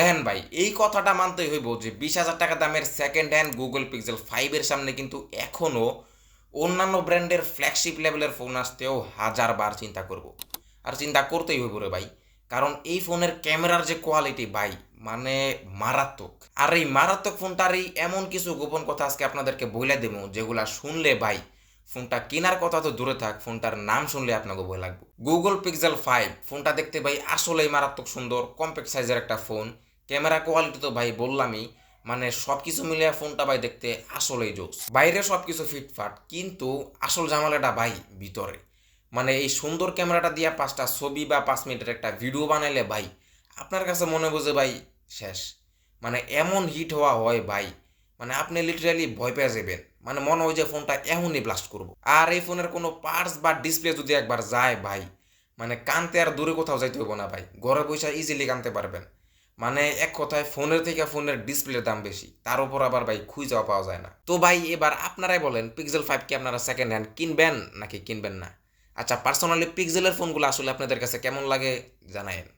দেখেন ভাই, এই কথাটা মানতেই হইব যে বিশ হাজার টাকা দামের সেকেন্ড হ্যান্ড গুগল পিক্সেল ফাইভের সামনে কিন্তু এখনও অন্যান্য ব্র্যান্ডের ফ্ল্যাগশিপ লেভেলের ফোন আসতেও হাজার বার চিন্তা করব। আর চিন্তা করতেই হইব রে ভাই, কারণ এই ফোনের ক্যামেরার যে কোয়ালিটি ভাই মানে মারাত্মক। আর এই মারাত্মক ফোনটার এই এমন কিছু গোপন কথা আজকে আপনাদেরকে বলে দেবো, যেগুলা শুনলে ভাই ফোনটা কেনার কথা তো দূরে থাক ফোনটার নাম শুনলে আপনাকে ভয় লাগবে। গুগল পিক্সেল ফাইভ ফোনটা দেখতে ভাই আসলেই মারাত্মক সুন্দর কম্প্যাক্ট সাইজের একটা ফোন ক্যামেরা কোয়ালিটি তো ভাই বললামই মানে সব কিছু মিলিয়ে ফোনটা ভাই দেখতে আসলেই জোস। বাইরে সব কিছু ফিটফাট, কিন্তু আসল ঝামেলাটা ভাই ভিতরে। মানে এই সুন্দর ক্যামেরাটা দিয়ে পাঁচটা ছবি বা পাঁচ মিনিটের একটা ভিডিও বানাইলে ভাই আপনার কাছে মনে বোঝে ভাই শেষ। মানে এমন হিট হওয়া হয় ভাই মানে আপনি লিটারালি ভয় পেয়ে যাবেন। মানে মনে হয় যে ফোনটা এমনই ব্লাস্ট করব। আর এই ফোনের কোনো পার্টস বা ডিসপ্লে যদি একবার যায় ভাই মানে কানতে আর দূরে কোথাও যাইতে হইব না ভাই। ঘরে বসে ইজিলি কানতে পারবেন। মানে এক কথায় ফোনের থেকে ফোনের ডিসপ্লের দাম বেশি, তার উপর আবার ভাই খুঁজেও পাওয়া যায় না। তো ভাই, এবার আপনারাই বলেন পিক্সেল ফাইভ কি আপনারা সেকেন্ড হ্যান্ড কিনবেন নাকি কিনবেন না? আচ্ছা পার্সোনালি পিক্সেলের ফোনগুলো আসলে আপনাদের কাছে কেমন লাগে জানায়েন।